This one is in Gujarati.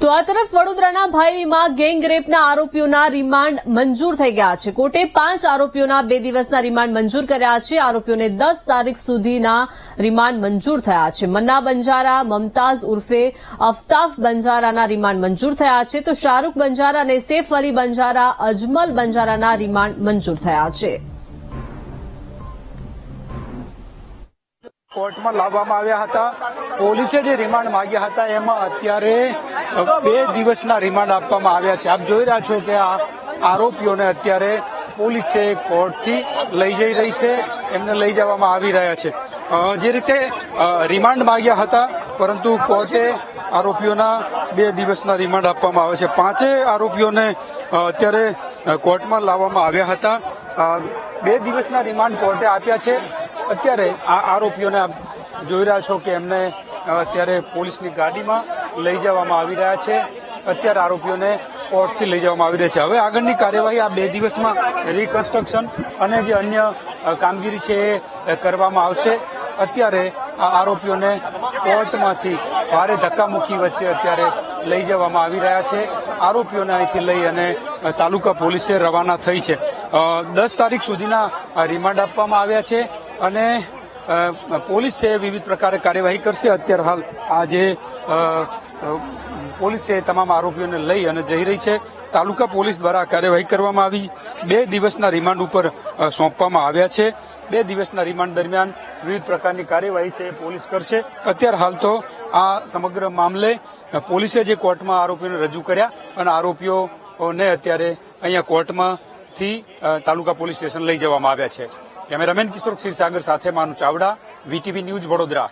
તો આ તરફ વડોદરાના ભાઈમાં ગેંગ આરોપીઓના રિમાન્ડ મંજૂર થઈ ગયા છે. કોર્ટે પાંચ આરોપીઓના બે દિવસના રિમાન્ડ મંજૂર કર્યા છે. આરોપીઓને દસ તારીખ સુધીના રિમાન્ડ મંજૂર થયા છે. મન્ના બંજારા, મમતાઝ ઉર્ફે અફતાફ બંજારાના રિમાન્ડ મંજૂર થયા છે. તો શાહરૂખ બંજારા અને સેફ અલી બંજારા, અજમલ બંજારાના રિમાન્ડ મંજૂર થયા છે. કોર્ટમાં લાવવામાં આવ્યા હતા. પોલીસે જે રિમાન્ડ માગ્યા હતા, એમાં અત્યારે બે દિવસના રિમાન્ડ આપવામાં આવ્યા છે. આપ જોઈ રહ્યા છો કે આ આરોપીઓને અત્યારે પોલીસે કોર્ટથી લઈ જઈ રહી છે. એમને લઈ જવામાં આવી રહ્યા છે. જે રીતે રિમાન્ડ માંગ્યા હતા, પરંતુ કોર્ટે આરોપીઓના બે દિવસના રિમાન્ડ આપવામાં આવે છે. પાંચેય આરોપીઓને અત્યારે કોર્ટમાં લાવવામાં આવ્યા હતા. બે દિવસના રિમાન્ડ કોર્ટે આપ્યા છે. અત્યારે આ આરોપીઓને જોઈ રહ્યા છો કે એમને અત્યારે પોલીસની ગાડીમાં લઈ જવામાં આવી રહ્યા છે. અત્યારે આરોપીઓને કોર્ટથી લઈ જવામાં આવી રહ્યા છે. હવે આગળની કાર્યવાહી આ બે દિવસમાં રિકન્સ્ટ્રક્શન અને જે અન્ય કામગીરી છે એ કરવામાં આવશે. અત્યારે આ આરોપીઓને કોર્ટમાંથી ભારે ધક્કામુક્કી વચ્ચે અત્યારે લઈ જવામાં આવી રહ્યા છે. આરોપીઓને અહીંથી લઈ અને તાલુકા પોલીસે રવાના થઈ છે. દસ તારીખ સુધીના રિમાન્ડ આપવામાં આવ્યા છે અને પોલીસે વિવિધ પ્રકારે કાર્યવાહી કરશે. અત્યારે હાલ આ જે પોલીસ તમામ આરોપીઓને લઈ અને જઈ રહી છે. તાલુકા પોલીસ દ્વારા કાર્યવાહી કરવામાં આવી. બે દિવસના રિમાન્ડ ઉપર સોંપવામાં આવ્યા છે. બે દિવસના રિમાન્ડ દરમિયાન વિવિધ પ્રકારની કાર્યવાહી છે પોલીસ કરશે. અત્યારે હાલ તો આ સમગ્ર મામલે પોલીસે જે કોર્ટમાં આરોપીઓને રજૂ કર્યા અને આરોપીઓને અત્યારે અહીંયા કોર્ટમાંથી તાલુકા પોલીસ સ્ટેશન લઈ જવામાં આવ્યા છે. કેમેરામેન કિશોર ક્ષીરસાગર સાથે માનુ ચાવડા, વીટીવી ન્યૂઝ વડોદરા.